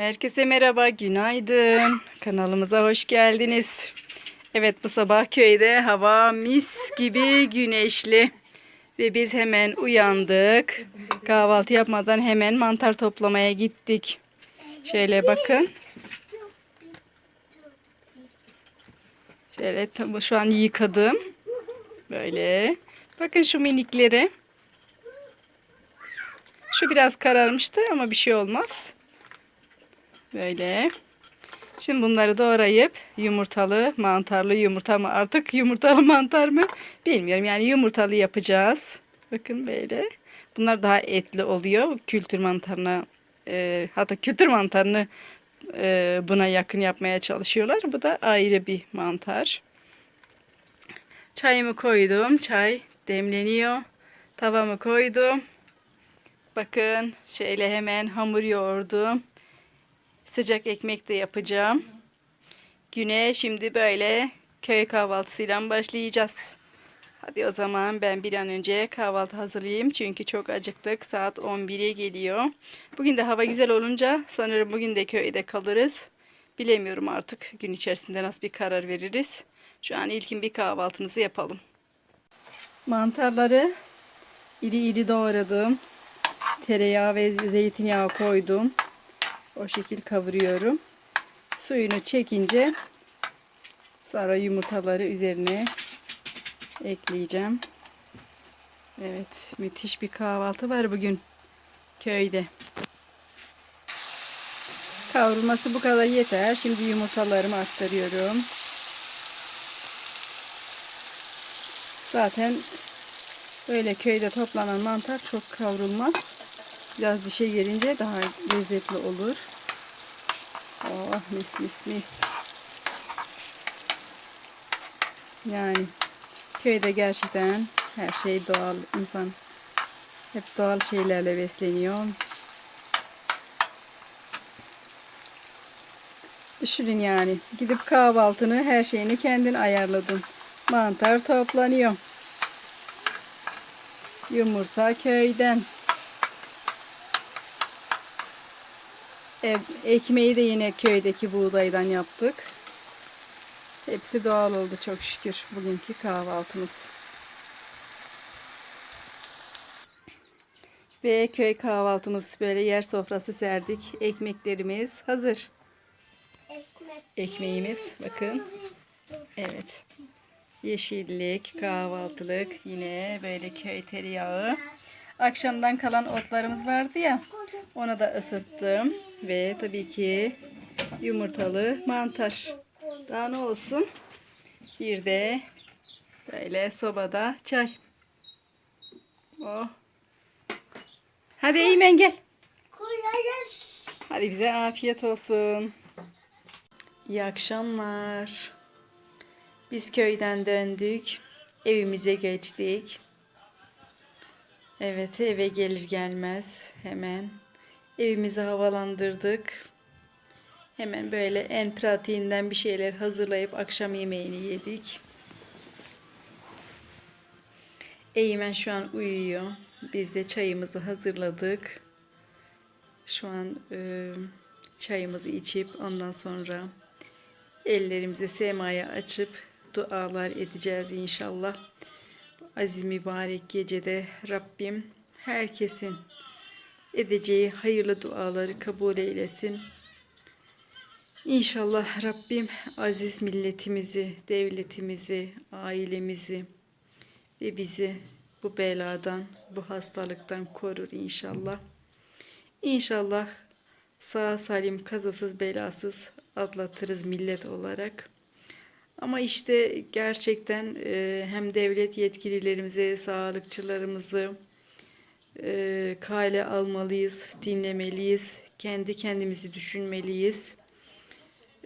Herkese merhaba, günaydın. Kanalımıza hoş geldiniz. Evet bu sabah köyde hava mis gibi güneşli. Ve biz hemen uyandık. Kahvaltı yapmadan hemen mantar toplamaya gittik. Şöyle bakın. Şöyle şu an yıkadım. Böyle. Bakın şu minikleri. Şu biraz kararmıştı ama bir şey olmaz. Böyle. Şimdi bunları doğrayıp yumurtalı, mantarlı yumurta mı artık yumurtalı mantar mı bilmiyorum. Yani yumurtalı yapacağız. Bakın böyle. Bunlar daha etli oluyor. Kültür mantarına e, hatta kültür mantarını e, buna yakın yapmaya çalışıyorlar. Bu da ayrı bir mantar. Çayımı koydum. Çay demleniyor. Tavamı koydum. Bakın şöyle hemen hamur yoğurdum. Sıcak ekmek de yapacağım. Güne şimdi böyle köy kahvaltısıyla başlayacağız. Hadi o zaman ben bir an önce kahvaltı hazırlayayım. Çünkü çok acıktık. Saat 11'e geliyor. Bugün de hava güzel olunca sanırım bugün de köyde kalırız. Bilemiyorum artık gün içerisinde nasıl bir karar veririz. Şu an ilkin bir kahvaltımızı yapalım. Mantarları iri iri doğradım. Tereyağı ve zeytinyağı koydum. O şekil kavuruyorum. Suyunu çekince sonra yumurtaları üzerine ekleyeceğim. Evet, müthiş bir kahvaltı var bugün köyde. Kavrulması bu kadar yeter. Şimdi yumurtalarımı aktarıyorum. Zaten böyle köyde toplanan mantar çok kavrulmaz. Biraz dişe gelince daha lezzetli olur. Oh mis mis mis. Yani köyde gerçekten her şey doğal. insan hep doğal şeylerle besleniyor. Düşünün yani. Gidip kahvaltını her şeyini kendin ayarladın. Mantar toplanıyor. Yumurta köyden. Ev, ekmeği de yine köydeki buğdaydan yaptık. Hepsi doğal oldu çok şükür bugünkü kahvaltımız. Ve köy kahvaltımız böyle yer sofrası serdik. Ekmeklerimiz hazır. Ekmek. Ekmeğimiz bakın. Evet. Yeşillik, kahvaltılık, yine böyle köy tereyağı. Akşamdan kalan otlarımız vardı ya. Onu da ısıttım. Ve tabii ki yumurtalı mantar. Daha ne olsun? Bir de böyle sobada çay. Oh. Hadi Eymen gel. Hadi bize afiyet olsun. İyi akşamlar. Biz köyden döndük. Evimize geçtik. Evet eve gelir gelmez hemen evimizi havalandırdık. Hemen böyle en pratiğinden bir şeyler hazırlayıp akşam yemeğini yedik. Eymen şu an uyuyor. Biz de çayımızı hazırladık. Şu an e, çayımızı içip ondan sonra ellerimizi semaya açıp dualar edeceğiz inşallah. Bu aziz mübarek gecede Rabbim herkesin edeceği hayırlı duaları kabul eylesin. İnşallah Rabbim aziz milletimizi, devletimizi, ailemizi ve bizi bu beladan, bu hastalıktan korur inşallah. İnşallah sağ salim, kazasız, belasız atlatırız millet olarak. Ama işte gerçekten e, hem devlet yetkililerimizi, sağlıkçılarımızı e, kale almalıyız, dinlemeliyiz, kendi kendimizi düşünmeliyiz.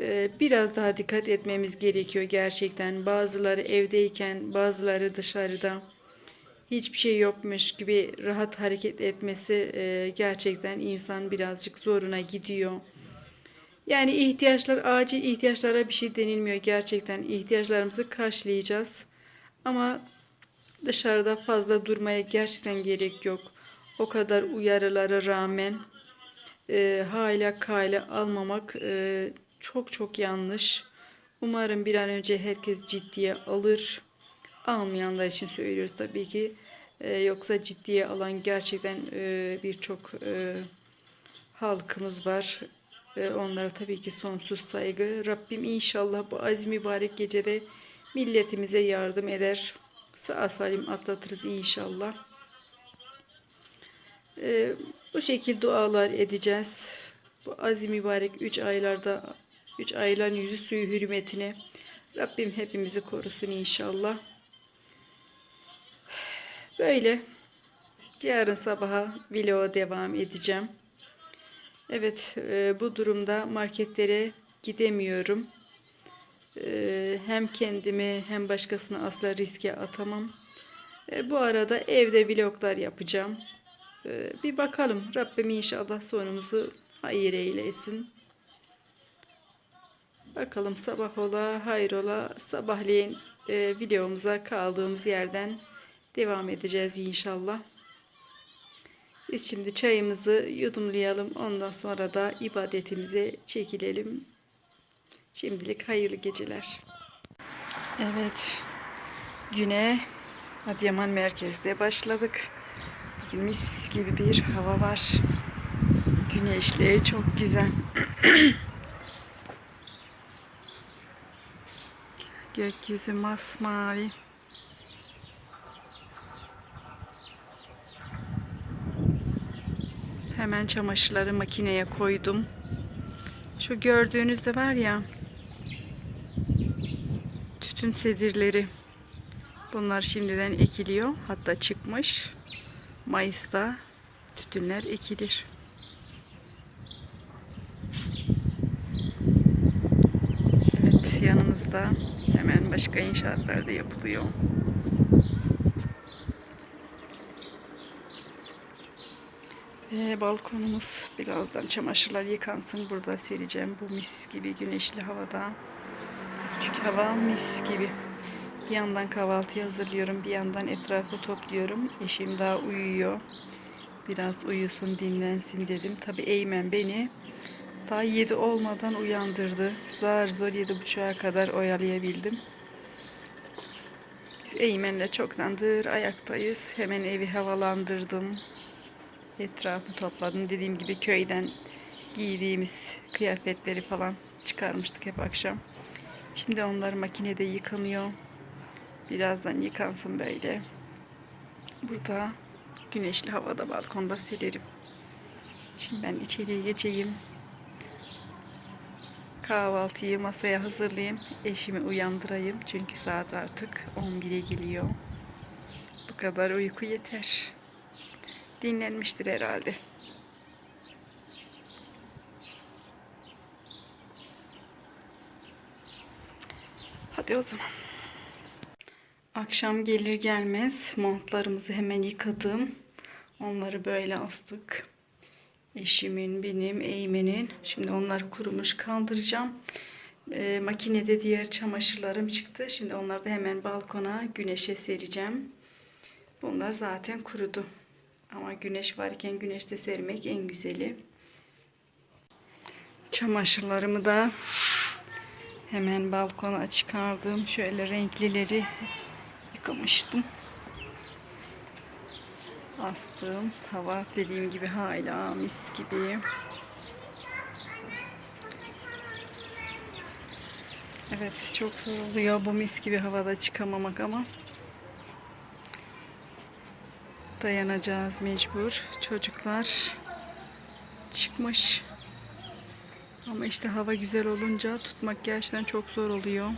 E, biraz daha dikkat etmemiz gerekiyor gerçekten. Bazıları evdeyken, bazıları dışarıda hiçbir şey yokmuş gibi rahat hareket etmesi e, gerçekten insan birazcık zoruna gidiyor. Yani ihtiyaçlar, acil ihtiyaçlara bir şey denilmiyor gerçekten. ihtiyaçlarımızı karşılayacağız. Ama dışarıda fazla durmaya gerçekten gerek yok. O kadar uyarılara rağmen e, hala kale almamak e, çok çok yanlış. Umarım bir an önce herkes ciddiye alır. Almayanlar için söylüyoruz tabii ki. E, yoksa ciddiye alan gerçekten e, birçok e, halkımız var. E, onlara tabii ki sonsuz saygı. Rabbim inşallah bu aziz mübarek gecede milletimize yardım eder. Sağ salim atlatırız inşallah. E, bu şekilde dualar edeceğiz. Bu aziz mübarek 3 aylarda 3 ayların yüzü suyu hürmetine Rabbim hepimizi korusun inşallah. Böyle yarın sabaha vloga devam edeceğim. Evet, e, bu durumda marketlere gidemiyorum. E, hem kendimi hem başkasını asla riske atamam. E, bu arada evde vloglar yapacağım. E, bir bakalım. Rabbim inşallah sonumuzu hayır eylesin. Bakalım sabah ola, hayrola, sabahleyin e, videomuza kaldığımız yerden devam edeceğiz inşallah. Biz şimdi çayımızı yudumlayalım. Ondan sonra da ibadetimize çekilelim. Şimdilik hayırlı geceler. Evet. Güne Adıyaman merkezde başladık. Bugün mis gibi bir hava var. Güneşli, çok güzel. Gökyüzü masmavi. Hemen çamaşırları makineye koydum. Şu gördüğünüzde var ya tütün sedirleri. Bunlar şimdiden ekiliyor. Hatta çıkmış. Mayıs'ta tütünler ekilir. Evet yanımızda hemen başka inşaatlar da yapılıyor. Ve balkonumuz birazdan çamaşırlar yıkansın. Burada sereceğim bu mis gibi güneşli havada. Çünkü hava mis gibi. Bir yandan kahvaltı hazırlıyorum. Bir yandan etrafı topluyorum. Eşim daha uyuyor. Biraz uyusun dinlensin dedim. Tabi Eymen beni daha 7 olmadan uyandırdı. Zar zor 7.30'a kadar oyalayabildim. Biz Eymen'le çoktandır ayaktayız. Hemen evi havalandırdım. Etrafı topladım. Dediğim gibi köyden giydiğimiz kıyafetleri falan çıkarmıştık hep akşam. Şimdi onlar makinede yıkanıyor. Birazdan yıkansın böyle. Burada güneşli havada balkonda sererim. Şimdi ben içeriye geçeyim. Kahvaltıyı masaya hazırlayayım. Eşimi uyandırayım. Çünkü saat artık 11'e geliyor. Bu kadar uyku yeter. Dinlenmiştir herhalde. Hadi o zaman. Akşam gelir gelmez montlarımızı hemen yıkadım. Onları böyle astık. Eşimin, benim, Eymen'in. Şimdi onlar kurumuş kaldıracağım. Ee, makinede diğer çamaşırlarım çıktı. Şimdi onları da hemen balkona güneşe sereceğim. Bunlar zaten kurudu. Ama güneş varken güneşte sermek en güzeli. Çamaşırlarımı da hemen balkona çıkardım. Şöyle renklileri yıkamıştım. Astım. Hava dediğim gibi hala mis gibi. Evet çok zor oluyor bu mis gibi havada çıkamamak ama dayanacağız mecbur. Çocuklar çıkmış. Ama işte hava güzel olunca tutmak gerçekten çok zor oluyor.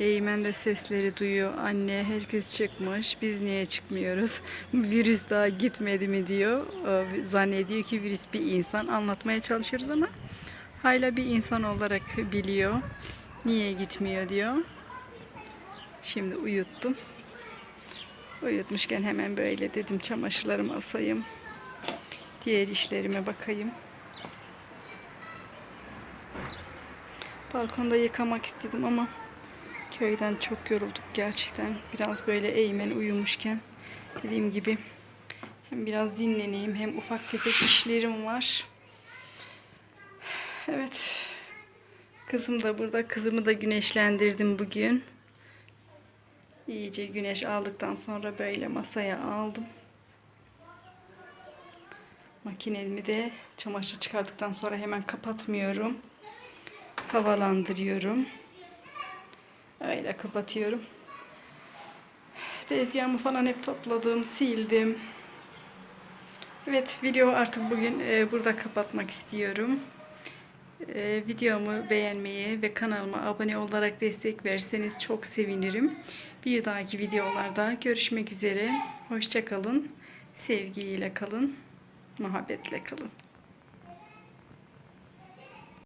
Eymen de sesleri duyuyor. Anne herkes çıkmış. Biz niye çıkmıyoruz? virüs daha gitmedi mi diyor. Ee, Zannediyor ki virüs bir insan. Anlatmaya çalışıyoruz ama hala bir insan olarak biliyor. Niye gitmiyor diyor. Şimdi uyuttum. Uyutmuşken hemen böyle dedim çamaşırlarımı asayım. Diğer işlerime bakayım. Balkonda yıkamak istedim ama köyden çok yorulduk gerçekten. Biraz böyle eğmen uyumuşken dediğim gibi hem biraz dinleneyim hem ufak tefek işlerim var. Evet. Kızım da burada. Kızımı da güneşlendirdim bugün. İyice güneş aldıktan sonra böyle masaya aldım. Makinemi de çamaşır çıkardıktan sonra hemen kapatmıyorum. Havalandırıyorum. Öyle kapatıyorum. Tezgahımı falan hep topladım, sildim. Evet, video artık bugün e, burada kapatmak istiyorum. E, videomu beğenmeyi ve kanalıma abone olarak destek verirseniz çok sevinirim. Bir dahaki videolarda görüşmek üzere. Hoşça kalın. Sevgiyle kalın. Muhabbetle kalın.